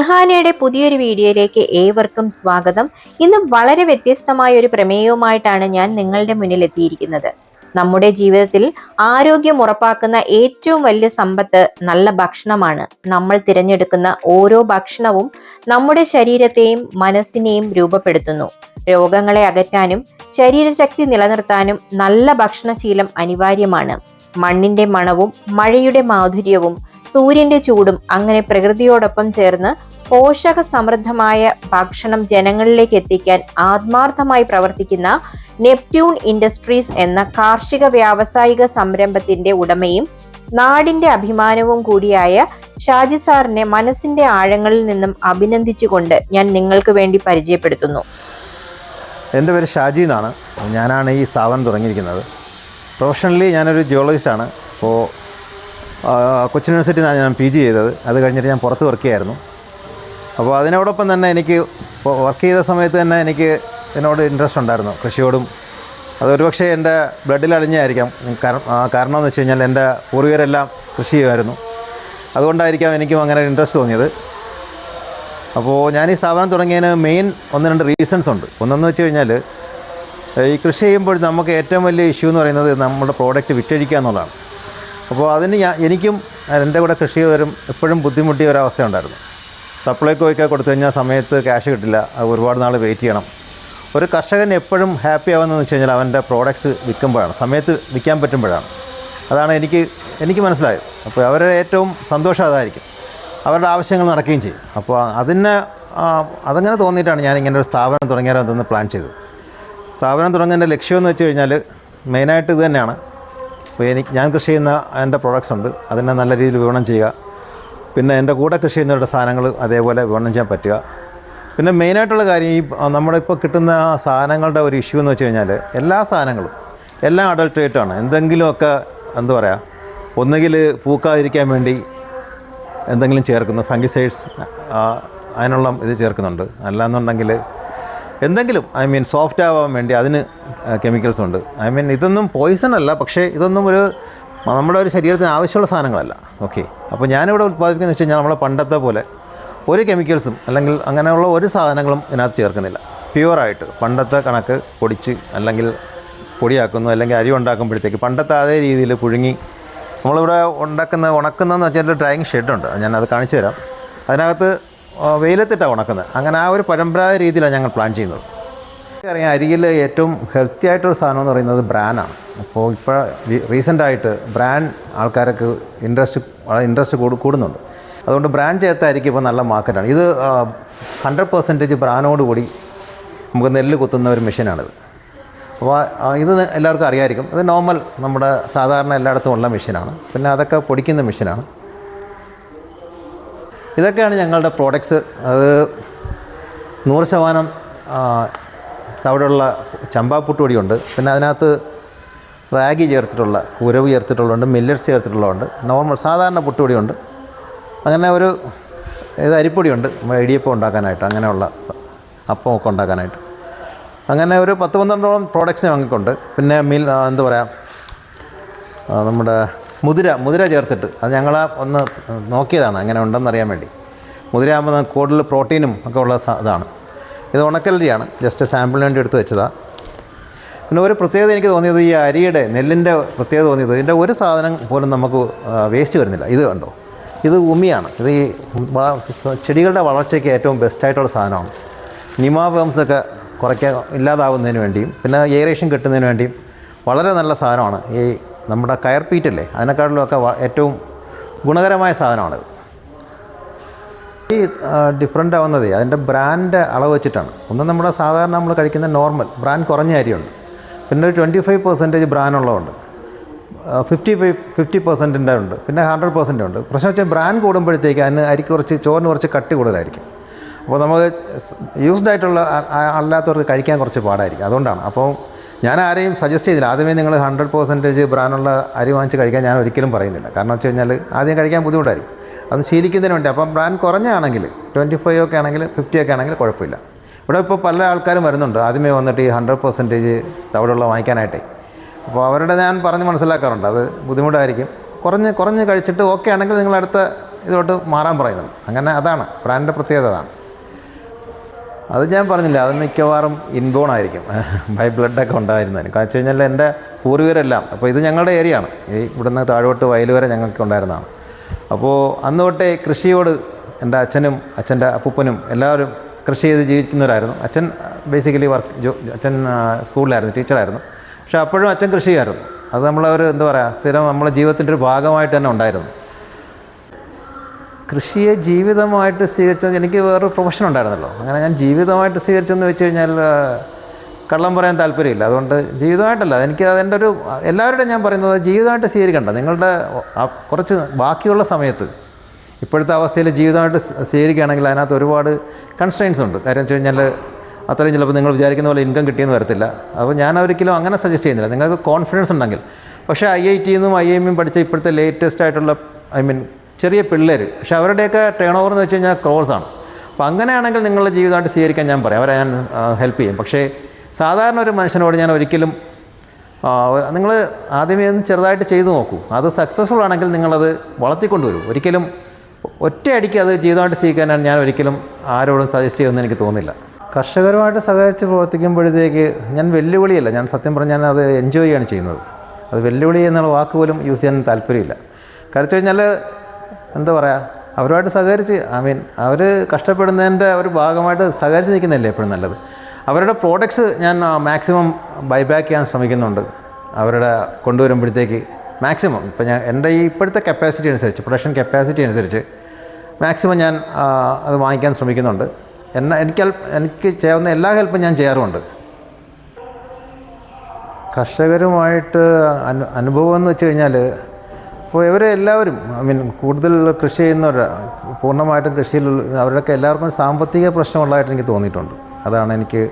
ഷഹാനയുടെ പുതിയൊരു വീഡിയോയിലേക്ക് ഏവർക്കും സ്വാഗതം. ഇന്ന് വളരെ വ്യത്യസ്തമായ ഒരു പ്രമേയവുമായിട്ടാണ് ഞാൻ നിങ്ങളുടെ മുന്നിൽ എത്തിയിരിക്കുന്നത്. നമ്മുടെ ജീവിതത്തിൽ ആരോഗ്യം ഉറപ്പാക്കുന്ന ഏറ്റവും വലിയ സമ്പത്ത് നല്ല ഭക്ഷണമാണ്. നമ്മൾ തിരഞ്ഞെടുക്കുന്ന ഓരോ ഭക്ഷണവും നമ്മുടെ ശരീരത്തെയും മനസ്സിനെയും രൂപപ്പെടുത്തുന്നു. രോഗങ്ങളെ അകറ്റാനും ശരീരശക്തി നിലനിർത്താനും നല്ല ഭക്ഷണശീലം അനിവാര്യമാണ്. മണ്ണിന്റെ മണവും മഴയുടെ മാധുര്യവും സൂര്യന്റെ ചൂടും അങ്ങനെ പ്രകൃതിയോടൊപ്പം ചേർന്ന് പോഷക സമൃദ്ധമായ ഭക്ഷണം ജനങ്ങളിലേക്ക് എത്തിക്കാൻ ആത്മാർത്ഥമായി പ്രവർത്തിക്കുന്ന നെപ്റ്റ്യൂൺ ഇൻഡസ്ട്രീസ് എന്ന കാർഷിക വ്യാവസായിക സംരംഭത്തിന്റെ ഉടമയും നാടിന്റെ അഭിമാനവും കൂടിയായ ഷാജി സാറിനെ മനസ്സിന്റെ ആഴങ്ങളിൽ നിന്നും അഭിനന്ദിച്ചുകൊണ്ട് ഞാൻ നിങ്ങൾക്ക് വേണ്ടി പരിചയപ്പെടുത്തുന്നു. എന്റെ പേര് ഷാജി എന്നാണ്. ഞാനാണ് ഈ സ്ഥാപനം തുടങ്ങിയിരിക്കുന്നത്. പ്രൊഫഷണലി ഞാനൊരു ജിയോളജിസ്റ്റാണ് അപ്പോൾ കൊച്ചിൻ യൂണിവേഴ്സിറ്റിയിൽ ഞാൻ പി ജി ചെയ്തത്. അത് കഴിഞ്ഞിട്ട് ഞാൻ പുറത്ത് വർക്ക് ചെയ്യായിരുന്നു. അപ്പോൾ അതിനോടൊപ്പം തന്നെ എനിക്ക് വർക്ക് ചെയ്ത സമയത്ത് തന്നെ എനിക്ക് ഇതിനോട് ഇൻട്രസ്റ്റ് ഉണ്ടായിരുന്നു കൃഷിയോടും. അതൊരു പക്ഷേ എന്റെ ബ്ലഡിൽ അളിഞ്ഞായിരിക്കാം കാരണം എന്ന് വെച്ച് കഴിഞ്ഞാൽ എന്റെ പൂർവികരെല്ലാം കൃഷി ചെയ്യുമായിരുന്നു. അതുകൊണ്ടായിരിക്കാം എനിക്കും അങ്ങനെ ഇൻട്രസ്റ്റ് തോന്നിയത്. അപ്പോൾ ഞാൻ ഈ സ്ഥാപനം തുടങ്ങിയതിന് മെയിൻ ഒന്ന് രണ്ട് റീസൺസ് ഉണ്ട്. ഒന്നെന്ന് വെച്ച് കഴിഞ്ഞാൽ ഈ കൃഷി ചെയ്യുമ്പോൾ നമുക്ക് ഏറ്റവും വലിയ ഇഷ്യൂ എന്ന് പറയുന്നത് നമ്മുടെ പ്രോഡക്റ്റ് വിറ്റഴിക്കുക എന്നുള്ളതാണ്. അപ്പോൾ അതിന് ഞാൻ എനിക്കും എന്റെ കൂടെ കൃഷി വരും എപ്പോഴും ബുദ്ധിമുട്ടിയ ഒരവസ്ഥ ഉണ്ടായിരുന്നു. സപ്ലൈക്കോയ്ക്ക് കൊടുത്തു കഴിഞ്ഞാൽ സമയത്ത് ക്യാഷ് കിട്ടില്ല. ഒരുപാട് നാൾ വെയിറ്റ് ചെയ്യണം. ഒരു കർഷകൻ എപ്പോഴും ഹാപ്പി ആവുന്നതെന്ന് വെച്ച് കഴിഞ്ഞാൽ അവന്റെ പ്രോഡക്റ്റ്സ് വിൽക്കുമ്പോഴാണ്. സമയത്ത് വിൽക്കാൻ പറ്റുമ്പോഴാണ്. അതാണ് എനിക്ക് എനിക്ക് മനസ്സിലായത്. അപ്പോൾ അവരുടെ ഏറ്റവും സന്തോഷം അതായിരിക്കും. അവരുടെ ആവശ്യങ്ങൾ നടക്കുകയും ചെയ്യും. അപ്പോൾ അതിനെ അതങ്ങനെ തോന്നിയിട്ടാണ് ഞാൻ ഇങ്ങനെ ഒരു സ്ഥാപനം തുടങ്ങിയാലോ എന്തെന്ന് പ്ലാൻ ചെയ്തത്. സ്ഥാപനം തുടങ്ങുന്നതിന്റെ ലക്ഷ്യമെന്ന് വെച്ച് കഴിഞ്ഞാൽ മെയിനായിട്ട് ഇത് തന്നെയാണ്. അപ്പോൾ എനിക്ക് ഞാൻ കൃഷി ചെയ്യുന്ന എന്റെ പ്രോഡക്റ്റ്സ് ഉണ്ട്. അതിനെ നല്ല രീതിയിൽ വിപണനം ചെയ്യുക. പിന്നെ എന്റെ കൂടെ കൃഷി ചെയ്യുന്നവരുടെ സാധനങ്ങൾ അതേപോലെ വിപണനം ചെയ്യാൻ പറ്റുക. പിന്നെ മെയിനായിട്ടുള്ള കാര്യം ഈ നമ്മളിപ്പോൾ കിട്ടുന്ന സാധനങ്ങളുടെ ഒരു ഇഷ്യൂ എന്ന് വെച്ച് കഴിഞ്ഞാൽ എല്ലാ സാധനങ്ങളും എല്ലാം അഡൾട്രേറ്റാണ് എന്തെങ്കിലുമൊക്കെ എന്താ പറയുക ഒന്നുകിൽ പൂക്കാതിരിക്കാൻ വേണ്ടി എന്തെങ്കിലും ചേർക്കുന്നു ഫംഗിസൈഡ്സ് അതിനുള്ള ഇത് ചേർക്കുന്നുണ്ട്. അല്ലാന്നുണ്ടെങ്കിൽ എന്തെങ്കിലും ഐ മീൻ സോഫ്റ്റ് ആവാൻ വേണ്ടി അതിന് കെമിക്കൽസ് ഉണ്ട്. ഐ മീൻ ഇതൊന്നും പോയിസൺ അല്ല പക്ഷേ ഇതൊന്നും ഒരു നമ്മുടെ ഒരു ശരീരത്തിന് ആവശ്യമുള്ള സാധനങ്ങളല്ല. ഓക്കെ അപ്പോൾ ഞാനിവിടെ ഉത്പാദിപ്പിക്കുന്നത് വെച്ച് കഴിഞ്ഞാൽ നമ്മളെ പണ്ടത്തെ പോലെ ഒരു കെമിക്കൽസും അല്ലെങ്കിൽ അങ്ങനെയുള്ള ഒരു സാധനങ്ങളും ഇതിനകത്ത് ചേർക്കുന്നില്ല. പ്യുവറായിട്ട് പണ്ടത്തെ കണക്ക് പൊടിച്ച് അല്ലെങ്കിൽ പൊടിയാക്കുന്നു അല്ലെങ്കിൽ അരി ഉണ്ടാക്കുമ്പോഴത്തേക്ക് പണ്ടത്തെ അതേ രീതിയിൽ പുഴുങ്ങി നമ്മളിവിടെ ഉണ്ടാക്കുന്ന ഉണക്കുന്നതെന്ന് വെച്ചാൽ ഡ്രൈയിങ് ഷെഡുണ്ട് ഞാൻ അത് കാണിച്ചു തരാം. അതിനകത്ത് വെയിലത്തിട്ടാണ് ഉണക്കുന്നത്. അങ്ങനെ ആ ഒരു പരമ്പരാഗത രീതിയിലാണ് ഞങ്ങൾ പ്ലാൻ ചെയ്യുന്നത്. അറിയാം അരിയിൽ ഏറ്റവും ഹെൽത്തി ആയിട്ടുള്ള സാധനം എന്ന് പറയുന്നത് ബ്രാനാണ് അപ്പോൾ ഇപ്പോൾ റീസെന്റായിട്ട് ബ്രാൻ ആൾക്കാർക്ക് ഇൻട്രസ്റ്റ് ഇൻട്രസ്റ്റ് കൂടു കൂടുന്നുണ്ട്. അതുകൊണ്ട് ബ്രാൻ ചേർത്ത അരിക്ക് ഇപ്പോൾ നല്ല മാർക്കറ്റാണ് ഇത് ഹൺഡ്രഡ് പെർസെന്റേജ് ബ്രാനോടുകൂടി നമുക്ക് നെല്ല് കുത്തുന്ന ഒരു മെഷീനാണിത് അപ്പോൾ ഇത് എല്ലാവർക്കും അറിയാമായിരിക്കും ഇത് നോർമൽ നമ്മുടെ സാധാരണ എല്ലായിടത്തും ഉള്ള മെഷീനാണ് പിന്നെ അതൊക്കെ പൊടിക്കുന്ന മെഷീനാണ് ഇതൊക്കെയാണ് ഞങ്ങളുടെ പ്രോഡക്ട്സ് അത് നൂറ് ശതമാനം തവിടുള്ള ചമ്പാപ്പുട്ടുപൊടിയുണ്ട് പിന്നെ അതിനകത്ത് റാഗി ചേർത്തിട്ടുള്ള കുരവ് ചേർത്തിട്ടുള്ളതുണ്ട് മില്ലറ്റ്സ് ചേർത്തിട്ടുള്ളതുണ്ട്. നോർമൽ സാധാരണ പുട്ടുപൊടിയുണ്ട്. അങ്ങനെ ഒരു ഇത് അരിപ്പൊടിയുണ്ട്. ഇടിയപ്പം ഉണ്ടാക്കാനായിട്ട് അങ്ങനെയുള്ള അപ്പം അപ്പമൊക്കെ ഉണ്ടാക്കാനായിട്ട്. അങ്ങനെ ഒരു പത്ത് പന്ത്രണ്ടോളം പ്രോഡക്റ്റ്സ് ഞങ്ങൾക്കുണ്ട്. പിന്നെ മിൽ എന്താ പറയുക നമ്മുടെ മുതിര മുതിര ചേർത്തിട്ട്. അത് ഞങ്ങൾ ഒന്ന് നോക്കിയതാണ് അങ്ങനെ ഉണ്ടെന്ന് അറിയാൻ വേണ്ടി. മുതിര ആകുമ്പോൾ കൂടുതൽ പ്രോട്ടീനും ഒക്കെ ഉള്ള ഇതാണ്. ഇത് ഉണക്കലരിയാണ്. ജസ്റ്റ് സാമ്പിളിന് വേണ്ടി എടുത്ത് വെച്ചതാണ് പിന്നെ ഒരു പ്രത്യേകത എനിക്ക് തോന്നിയത് ഈ അരിയുടെ നെല്ലിന്റെ പ്രത്യേകത തോന്നിയത് ഇതിന്റെ ഒരു സാധനം പോലും നമുക്ക് വേസ്റ്റ് വരുന്നില്ല. ഇത് കണ്ടോ? ഇത് ഉമിയാണ്. ഇത് ഈ ചെടികളുടെ വളർച്ചയ്ക്ക് ഏറ്റവും ബെസ്റ്റായിട്ടുള്ള സാധനമാണ്. നിമാ ഒക്കെ കുറയ്ക്കാൻ ഇല്ലാതാവുന്നതിന് വേണ്ടിയും പിന്നെ എയറേഷൻ കിട്ടുന്നതിന് വേണ്ടിയും വളരെ നല്ല സാധനമാണ് ഈ നമ്മുടെ കയർ പീറ്റല്ലേ? അതിനെക്കാട്ടിലും ഒക്കെ ഏറ്റവും ഗുണകരമായ സാധനമാണിത് ഈ ഡിഫറെന്റ് ആവുന്നത് അതിന്റെ ബ്രാൻഡ് അളവ് വെച്ചിട്ടാണ്. ഒന്ന് നമ്മുടെ സാധാരണ നമ്മൾ കഴിക്കുന്ന നോർമൽ ബ്രാൻഡ് കുറഞ്ഞ അരിയുണ്ട്. പിന്നെ ഒരു ട്വന്റി ഫൈവ് പെർസെന്റേജ് ബ്രാൻഡ് ഉള്ളതുണ്ട് ഫിഫ്റ്റി ഫൈവ് ഫിഫ്റ്റി പെർസെന്റിന്റെ ഉണ്ട്. പിന്നെ ഹൺഡ്രഡ് പെർസെന്റ് ഉണ്ട്. പ്രശ്നം വെച്ചാൽ ബ്രാൻഡ് കൂടുമ്പോഴത്തേക്ക് അതിന് അരിക്ക് കുറച്ച് ചോറിന് കുറച്ച് കട്ടി കൂടുതലായിരിക്കും. അപ്പോൾ നമുക്ക് യൂസ്ഡ് ആയിട്ടുള്ള അല്ലാത്തവർക്ക് കഴിക്കാൻ കുറച്ച് പാടായിരിക്കും. അതുകൊണ്ടാണ്. അപ്പോൾ ഞാൻ ആരെയും സജസ്റ്റ് ചെയ്തില്ല. ആദ്യമേ നിങ്ങൾ ഹൺഡ്രഡ് പെർസെന്റേജ് ബ്രാൻഡുള്ള അരി വാങ്ങിച്ച് കഴിക്കാൻ ഞാൻ ഒരിക്കലും പറയുന്നില്ല. കാരണം വെച്ച് കഴിഞ്ഞാൽ ആദ്യം കഴിക്കാൻ ബുദ്ധിമുട്ടായിരിക്കും. അത് ശീലിക്കുന്നതിന് വേണ്ടി. അപ്പം ബ്രാൻഡ് കുറഞ്ഞാണെങ്കിൽ ട്വന്റി ഫൈവ് ഒക്കെ ആണെങ്കിൽ ഫിഫ്റ്റി ഒക്കെ ആണെങ്കിൽ കുഴപ്പമില്ല. ഇവിടെ ഇപ്പോൾ പല ആൾക്കാരും വരുന്നുണ്ട്. ആദ്യമേ വന്നിട്ട് ഈ ഹൺഡ്രഡ് പെർസെന്റേജ് തവിടുള്ള വാങ്ങിക്കാനായിട്ടേ. അപ്പോൾ അവരുടെ ഞാൻ പറഞ്ഞ് മനസ്സിലാക്കാറുണ്ട്. അത് ബുദ്ധിമുട്ടായിരിക്കും. കുറഞ്ഞ് കുറഞ്ഞ് കഴിച്ചിട്ട് ഓക്കെ ആണെങ്കിൽ നിങ്ങൾ അടുത്ത ഇതിലോട്ട് മാറാൻ പറയുന്നുണ്ട്. അങ്ങനെ അതാണ്. ബ്രാൻഡിന്റെ പ്രത്യേകത അതാണ്. അത് ഞാൻ പറഞ്ഞില്ല അത് മിക്കവാറും ഇൻബോൺ ആയിരിക്കും. ബൈ ബ്ലഡൊക്കെ ഉണ്ടായിരുന്നതിന്. കാരണം വെച്ച് കഴിഞ്ഞാൽ എന്റെ പൂർവികരെല്ലാം അപ്പോൾ ഇത് ഞങ്ങളുടെ ഏരിയ ആണ്. ഈ ഇവിടുന്ന് താഴോട്ട് വയൽ വരെ ഞങ്ങൾക്ക് ഉണ്ടായിരുന്നതാണ്. അപ്പോൾ അന്ന് തൊട്ടേ കൃഷിയോട് എന്റെ അച്ഛനും അച്ഛന്റെ അപ്പൂപ്പനും എല്ലാവരും കൃഷി ചെയ്ത് ജീവിക്കുന്നവരായിരുന്നു. അച്ഛൻ ബേസിക്കലി വർക്ക് ജോ അച്ഛൻ സ്കൂളിലായിരുന്നു ടീച്ചറായിരുന്നു പക്ഷേ അപ്പോഴും അച്ഛൻ കൃഷിയായിരുന്നു. അത് നമ്മളൊരു എന്താ പറയുക സ്ഥിരം നമ്മളെ ജീവിതത്തിന്റെ ഒരു ഭാഗമായിട്ട് തന്നെ ഉണ്ടായിരുന്നു. കൃഷിയെ ജീവിതമായിട്ട് സ്വീകരിച്ചത് എനിക്ക് വേറൊരു പ്രൊഫഷൻ ഉണ്ടായിരുന്നല്ലോ. അങ്ങനെ ഞാൻ ജീവിതമായിട്ട് സ്വീകരിച്ചെന്ന് വെച്ച് കഴിഞ്ഞാൽ കള്ളം പറയാൻ താല്പര്യമില്ല. അതുകൊണ്ട് ജീവിതമായിട്ടല്ല. എനിക്ക് അതെന്റെ ഒരു എല്ലാവരുടെയും ഞാൻ പറയുന്നത് ജീവിതമായിട്ട് സ്വീകരിക്കണ്ട. നിങ്ങളുടെ കുറച്ച് ബാക്കിയുള്ള സമയത്ത് ഇപ്പോഴത്തെ അവസ്ഥയിൽ ജീവിതമായിട്ട് സ്വീകരിക്കുകയാണെങ്കിൽ അതിനകത്ത് ഒരുപാട് കൺസ്ട്രെയിൻസ് ഉണ്ട്. കാര്യം വെച്ച് കഴിഞ്ഞാൽ അത്രയും ചിലപ്പോൾ നിങ്ങൾ വിചാരിക്കുന്ന പോലെ ഇൻകം കിട്ടിയെന്ന് വരത്തില്ല. അപ്പോൾ ഞാൻ ഒരിക്കലും അങ്ങനെ സജസ്റ്റ് ചെയ്യുന്നില്ല. നിങ്ങൾക്ക് കോൺഫിഡൻസ് ഉണ്ടെങ്കിൽ. പക്ഷേ ഐ ഐ ടിയിൽ നിന്നും ഐ എമ്മിൽ പഠിച്ച ഇപ്പോഴത്തെ ലേറ്റസ്റ്റ് ആയിട്ടുള്ള ഐ മീൻ ചെറിയ പിള്ളേർ പക്ഷെ അവരുടെയൊക്കെ ടേൺ ഓവർ എന്ന് വെച്ച് കഴിഞ്ഞാൽ ക്രോസാണ് അപ്പോൾ അങ്ങനെയാണെങ്കിൽ നിങ്ങളുടെ ജീവിതമായിട്ട് സ്വീകരിക്കാൻ ഞാൻ പറയാം. അവരെ ഞാൻ ഹെൽപ്പ് ചെയ്യും. പക്ഷേ സാധാരണ ഒരു മനുഷ്യനോട് ഞാൻ ഒരിക്കലും നിങ്ങൾ ആദ്യമേ ഒന്ന് ചെറുതായിട്ട് ചെയ്തു നോക്കൂ. അത് സക്സസ്ഫുൾ ആണെങ്കിൽ നിങ്ങളത് വളർത്തിക്കൊണ്ടുവരൂ. ഒരിക്കലും ഒറ്റയടിക്ക് അത് ജീവിതമായിട്ട് സ്വീകരിക്കാനാണ് ഞാൻ ഒരിക്കലും ആരോടും സജസ്റ്റ് ചെയ്യുമെന്ന് എനിക്ക് തോന്നുന്നില്ല. കർഷകരുമായിട്ട് സഹകരിച്ച് പ്രവർത്തിക്കുമ്പോഴത്തേക്ക് ഞാൻ വെല്ലുവിളിയല്ല. ഞാൻ സത്യം പറഞ്ഞാൽ അത് എൻജോയ് ചെയ്യാണ് ചെയ്യുന്നത്. അത് വെല്ലുവിളി എന്നുള്ള വാക്ക് പോലും യൂസ് ചെയ്യാൻ താല്പര്യമില്ല. കാരണം വെച്ച് കഴിഞ്ഞാൽ എന്താ പറയുക അവരുമായിട്ട് സഹകരിച്ച് ഐ മീൻ അവർ കഷ്ടപ്പെടുന്നതിന്റെ ഒരു ഭാഗമായിട്ട് സഹകരിച്ച് നിൽക്കുന്നതല്ലേ എപ്പോഴും നല്ലത്. അവരുടെ പ്രോഡക്ട്സ് ഞാൻ മാക്സിമം ബൈബാക്ക് ചെയ്യാൻ ശ്രമിക്കുന്നുണ്ട്. അവരുടെ കൊണ്ടുവരുമ്പോഴത്തേക്ക് മാക്സിമം ഇപ്പം ഞാൻ എന്റെ ഈ ഇപ്പോഴത്തെ കപ്പാസിറ്റി അനുസരിച്ച് പ്രൊഡക്ഷൻ കപ്പാസിറ്റി അനുസരിച്ച് മാക്സിമം ഞാൻ അത് വാങ്ങിക്കാൻ ശ്രമിക്കുന്നുണ്ട്. എന്നാൽ എനിക്ക് എനിക്ക് ചെയ്യാവുന്ന എല്ലാ ഹെൽപ്പും ഞാൻ ചെയ്യാറുമുണ്ട്. കർഷകരുമായിട്ട് അനു അനുഭവം എന്ന് വെച്ച് കഴിഞ്ഞാൽ ഇപ്പോൾ ഇവരെ എല്ലാവരും ഐ മീൻ കൂടുതൽ കൃഷി ചെയ്യുന്നവർ പൂർണമായിട്ടും കൃഷിയിൽ അവരുടെയൊക്കെ എല്ലാവർക്കും സാമ്പത്തിക പ്രശ്നമുള്ളതായിട്ട് എനിക്ക് തോന്നിയിട്ടുണ്ട്. അതാണ് എനിക്ക്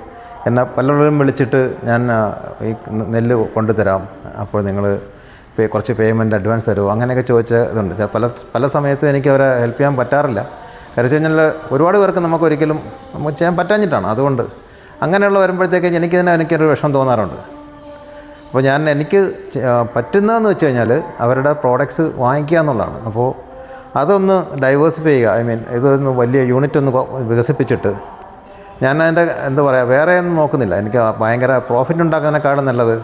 എന്നെ പലരും വിളിച്ചിട്ട് ഞാൻ ഈ നെല്ല് കൊണ്ടുതരാം അപ്പോൾ നിങ്ങൾ കുറച്ച് പേയ്മെന്റ് അഡ്വാൻസ് തരുമോ? അങ്ങനെയൊക്കെ ചോദിച്ച ഇതുണ്ട് പല പല സമയത്തും എനിക്ക് അവരെ ഹെൽപ്പ് ചെയ്യാൻ പറ്റാറില്ല. കാര്യം കഴിഞ്ഞാൽ ഒരുപാട് പേർക്ക് നമുക്ക് ഒരിക്കലും നമുക്ക് ചെയ്യാൻ പറ്റാഞ്ഞിട്ടാണ്. അതുകൊണ്ട് അങ്ങനെയുള്ള വരുമ്പോഴത്തേക്ക് എനിക്കിതിനെ എനിക്കൊരു വിഷമം തോന്നാറുണ്ട്. അപ്പോൾ ഞാൻ എനിക്ക് പറ്റുന്നതെന്ന് വെച്ച് കഴിഞ്ഞാൽ അവരുടെ പ്രോഡക്റ്റ്സ് വാങ്ങിക്കുക എന്നുള്ളതാണ്. അപ്പോൾ അതൊന്ന് ഡൈവേഴ്സിഫൈ ചെയ്യുക. ഐ മീൻ ഇതൊന്ന് വലിയ യൂണിറ്റ് ഒന്ന് വികസിപ്പിച്ചിട്ട് ഞാൻ അതിന്റെ എന്താ പറയുക വേറെ ഒന്നും നോക്കുന്നില്ല. എനിക്ക് ഭയങ്കര പ്രോഫിറ്റ് ഉണ്ടാക്കുന്നതിനെക്കാളും നല്ലത്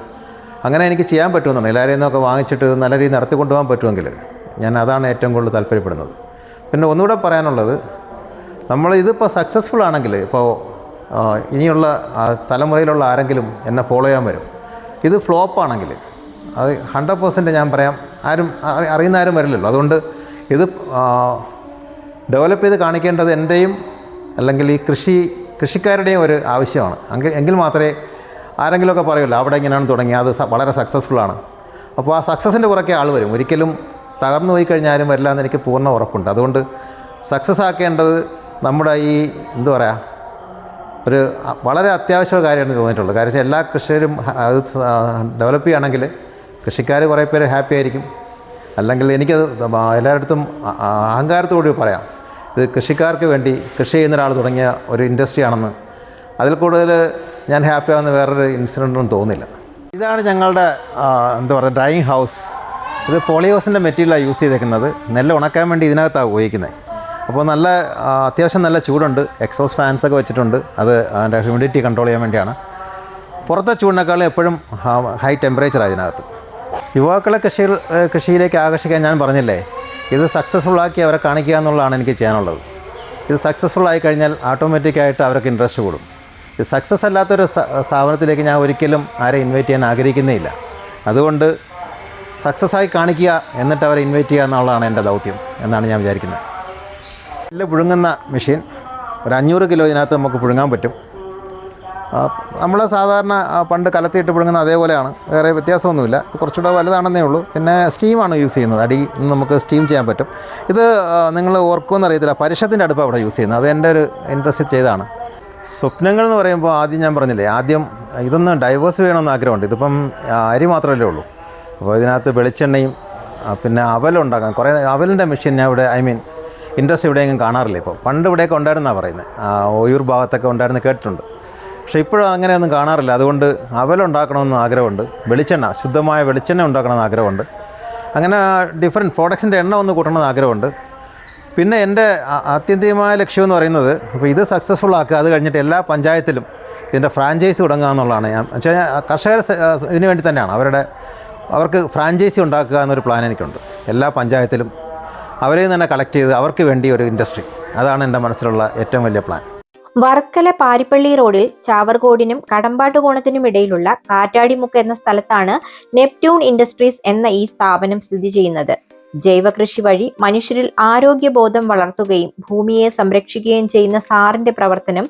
അങ്ങനെ എനിക്ക് ചെയ്യാൻ പറ്റുമെന്നാണ്. എല്ലാവരെയും നിന്നൊക്കെ വാങ്ങിച്ചിട്ട് നല്ല രീതിയിൽ നടത്തി കൊണ്ടുപോകാൻ പറ്റുമെങ്കിൽ ഞാൻ അതാണ് ഏറ്റവും കൂടുതൽ താല്പര്യപ്പെടുന്നത്. പിന്നെ ഒന്നുകൂടെ പറയാനുള്ളത് നമ്മൾ ഇതിപ്പോൾ സക്സസ്ഫുൾ ആണെങ്കിൽ ഇപ്പോൾ ഇനിയുള്ള തലമുറയിലുള്ള ആരെങ്കിലും എന്നെ ഫോളോ ചെയ്യാൻ വരും. ഇത് ഫ്ലോപ്പ് ആണെങ്കിൽ അത് ഹൺഡ്രഡ് പെർസെന്റ് ഞാൻ പറയാം. ആരും അറിയുന്ന ആരും വരില്ലല്ലോ. അതുകൊണ്ട് ഇത് ഡെവലപ്പ് ചെയ്ത് കാണിക്കേണ്ടത് എന്റെയും അല്ലെങ്കിൽ ഈ കൃഷി കൃഷിക്കാരുടെയും ഒരു ആവശ്യമാണ്. എങ്കിൽ എങ്കിൽ മാത്രമേ ആരെങ്കിലുമൊക്കെ പറയുമല്ലോ അവിടെ എങ്ങനെയാണ് തുടങ്ങി അത് വളരെ സക്സസ്ഫുൾ ആണ്. അപ്പോൾ ആ സക്സസിന്റെ പുറക്കെ ആൾ വരും. ഒരിക്കലും തകർന്നു പോയി കഴിഞ്ഞാൽ ആരും വരില്ല എന്ന് എനിക്ക് പൂർണ ഉറപ്പുണ്ട്. അതുകൊണ്ട് സക്സസ് ആക്കേണ്ടത് നമ്മുടെ ഈ എന്താ പറയുക ഒരു വളരെ അത്യാവശ്യ കാര്യമാണ് തോന്നിയിട്ടുള്ളത് കാരണം എല്ലാ കൃഷിയും അത് ഡെവലപ്പ് ചെയ്യുകയാണെങ്കിൽ കൃഷിക്കാർ കുറേ പേര് ഹാപ്പി ആയിരിക്കും. അല്ലെങ്കിൽ എനിക്കത് എല്ലായിടത്തും അഹങ്കാരത്തോട് പറയാം. ഇത് കൃഷിക്കാർക്ക് വേണ്ടി കൃഷി ചെയ്യുന്ന ഒരാൾ തുടങ്ങിയ ഒരു ഇൻഡസ്ട്രിയാണെന്ന് അതിൽ കൂടുതൽ ഞാൻ ഹാപ്പി ആവുന്ന വേറൊരു ഇൻസിഡന്റൊന്നും തോന്നില്ല. ഇതാണ് ഞങ്ങളുടെ എന്താ പറയുക ഡ്രൈയിങ് ഹൗസ് ഇത് പോളിയോസിന്റെ മെറ്റീരിയലാണ് യൂസ് ചെയ്തേക്കുന്നത്. നെല്ല് ഉണക്കാൻ വേണ്ടി ഇതിനകത്താണ് ഉപയോഗിക്കുന്നത്. അപ്പോൾ നല്ല അത്യാവശ്യം നല്ല ചൂടുണ്ട്. എക്സോസ് ഫാൻസ് ഒക്കെ വെച്ചിട്ടുണ്ട്. അത് അതിന്റെ ഹ്യൂമിഡിറ്റി കൺട്രോൾ ചെയ്യാൻ വേണ്ടിയാണ്. പുറത്തെ ചൂടിനേക്കാളും എപ്പോഴും ഹൈ ടെമ്പറേച്ചറാണ് ഇതിനകത്ത്. യുവാക്കളെ കൃഷി കൃഷിയിലേക്ക് ആകർഷിക്കാൻ ഞാൻ പറഞ്ഞില്ലേ? ഇത് സക്സസ്ഫുൾ ആക്കി അവരെ കാണിക്കുക എന്നുള്ളതാണ് എനിക്ക് ചെയ്യാനുള്ളത്. ഇത് സക്സസ്ഫുൾ ആയി കഴിഞ്ഞാൽ ഓട്ടോമാറ്റിക്കായിട്ട് അവർക്ക് ഇൻട്രസ്റ്റ് കൂടും. ഇത് സക്സസ് അല്ലാത്തൊരു സ്ഥാപനത്തിലേക്ക് ഞാൻ ഒരിക്കലും ആരെ ഇൻവൈറ്റ് ചെയ്യാൻ ആഗ്രഹിക്കുന്നേ ഇല്ല അതുകൊണ്ട് സക്സസ്സായി കാണിക്കുക എന്നിട്ട് അവരെ ഇൻവൈറ്റ് ചെയ്യുക എന്നുള്ളതാണ് എന്റെ ദൗത്യം എന്നാണ് ഞാൻ വിചാരിക്കുന്നത്. നെല്ല് പുഴുങ്ങുന്ന മെഷീൻ ഒരു അഞ്ഞൂറ് കിലോ ഇതിനകത്ത് നമുക്ക് പുഴുങ്ങാൻ പറ്റും. നമ്മൾ സാധാരണ പണ്ട് കലത്തിയിട്ട് പുഴുങ്ങുന്ന അതേപോലെയാണ്. വേറെ വ്യത്യാസമൊന്നുമില്ല. ഇത് കുറച്ചുകൂടെ വലുതാണെന്നേ ഉള്ളൂ. പിന്നെ സ്റ്റീമാണ് യൂസ് ചെയ്യുന്നത്. അടി നമുക്ക് സ്റ്റീം ചെയ്യാൻ പറ്റും. ഇത് നിങ്ങൾ ഓർക്കുമെന്ന് അറിയത്തില്ല. പരിഷത്തിന്റെ അടുപ്പ് അവിടെ യൂസ് ചെയ്യുന്നത്. അത് എന്റെ ഒരു ഇൻട്രസ്റ്റ് ചെയ്താണ് സ്വപ്നങ്ങൾ എന്ന് പറയുമ്പോൾ ആദ്യം ഞാൻ പറഞ്ഞില്ലേ ആദ്യം ഇതൊന്ന് ഡൈവേഴ്സ് ചെയ്യണമെന്ന് ആഗ്രഹമുണ്ട്. ഇതിപ്പം അരി മാത്രമല്ലേ ഉള്ളൂ. അപ്പോൾ ഇതിനകത്ത് വെളിച്ചെണ്ണയും പിന്നെ അവലുണ്ടാക്കാൻ കുറേ അവലിന്റെ മെഷീൻ ഞാൻ ഇവിടെ ഐ മീൻ ഇൻഡസ്ട്രി ഇവിടെയെങ്കിലും കാണാറില്ല ഇപ്പോൾ പണ്ട് ഇവിടെയൊക്കെ ഉണ്ടായിരുന്നാണ് പറയുന്നത് ഒയൂർ ഭാഗത്തൊക്കെ ഉണ്ടായിരുന്ന കേട്ടിട്ടുണ്ട്. പക്ഷേ ഇപ്പോഴും അങ്ങനെയൊന്നും കാണാറില്ല. അതുകൊണ്ട് അവലുണ്ടാക്കണമെന്ന് ആഗ്രഹമുണ്ട്. വെളിച്ചെണ്ണ ശുദ്ധമായ വെളിച്ചെണ്ണ ഉണ്ടാക്കണമെന്ന് ആഗ്രഹമുണ്ട്. അങ്ങനെ ഡിഫറെന്റ് പ്രോഡക്ട്സിന്റെ എണ്ണം ഒന്ന് കൂട്ടണമെന്ന് ആഗ്രഹമുണ്ട്. പിന്നെ എന്റെ ആത്യന്തികമായ ലക്ഷ്യം എന്ന് പറയുന്നത് അപ്പോൾ ഇത് സക്സസ്ഫുൾ ആക്കുക അത് കഴിഞ്ഞിട്ട് എല്ലാ പഞ്ചായത്തിലും ഇതിന്റെ ഫ്രാഞ്ചൈസി തുടങ്ങുക എന്നുള്ളതാണ്. ഞാൻ വെച്ചാൽ കർഷകർ ഇതിന് വേണ്ടി തന്നെയാണ്. അവരുടെ അവർക്ക് ഫ്രാഞ്ചൈസി ഉണ്ടാക്കുക എന്നൊരു പ്ലാൻ എനിക്കുണ്ട്. എല്ലാ പഞ്ചായത്തിലും അവരെയും തന്നെ കളക്ട് ചെയ്ത് അവർക്ക് വേണ്ടി ഒരു ഇൻഡസ്ട്രി അതാണ് എന്റെ മനസ്സിലുള്ള ഏറ്റവും വലിയ പ്ലാൻ വർക്കല പാരിപ്പള്ളി റോഡിൽ ചാവർകോടിനും കടമ്പാട്ടുകോണത്തിനും ഇടയിലുള്ള കാറ്റാടിമുക്ക് എന്ന സ്ഥലത്താണ് നെപ്റ്റ്യൂൺ ഇൻഡസ്ട്രീസ് എന്ന ഈ സ്ഥാപനം സ്ഥിതി ചെയ്യുന്നത്. ജൈവകൃഷി വഴി മനുഷ്യരിൽ ആരോഗ്യബോധം വളർത്തുകയും ഭൂമിയെ സംരക്ഷിക്കുകയും ചെയ്യുന്ന സാറിന്റെ പ്രവർത്തനം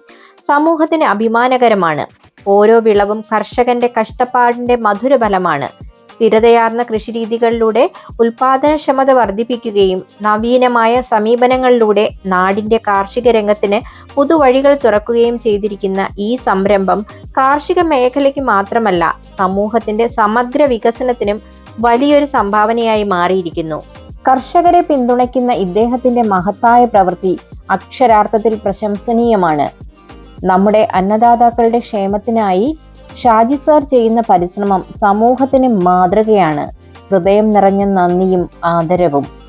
സമൂഹത്തിന് അഭിമാനകരമാണ്. ഓരോ വിളവും കർഷകന്റെ കഷ്ടപ്പാടിന്റെ മധുരഫലമാണ്. സ്ഥിരതയാർന്ന കൃഷിരീതികളിലൂടെ ഉൽപാദനക്ഷമത വർദ്ധിപ്പിക്കുകയും നവീനമായ സമീപനങ്ങളിലൂടെ നാടിന്റെ കാർഷിക രംഗത്തിന് പുതുവഴികൾ തുറക്കുകയും ചെയ്തിരിക്കുന്ന ഈ സംരംഭം കാർഷിക മേഖലയ്ക്ക് മാത്രമല്ല സമൂഹത്തിന്റെ സമഗ്ര വികസനത്തിനും വലിയൊരു സംഭാവനയായി മാറിയിരിക്കുന്നു. കർഷകരെ പിന്തുണയ്ക്കുന്ന ഇദ്ദേഹത്തിന്റെ മഹത്തായ പ്രവൃത്തി അക്ഷരാർത്ഥത്തിൽ പ്രശംസനീയമാണ്. നമ്മുടെ അന്നദാതാക്കളുടെ ക്ഷേമത്തിനായി ഷാജി സാർ ചെയ്യുന്ന പരിശ്രമം സമൂഹത്തിന് മാതൃകയാണ്. ഹൃദയം നിറഞ്ഞ നന്ദിയും ആദരവും.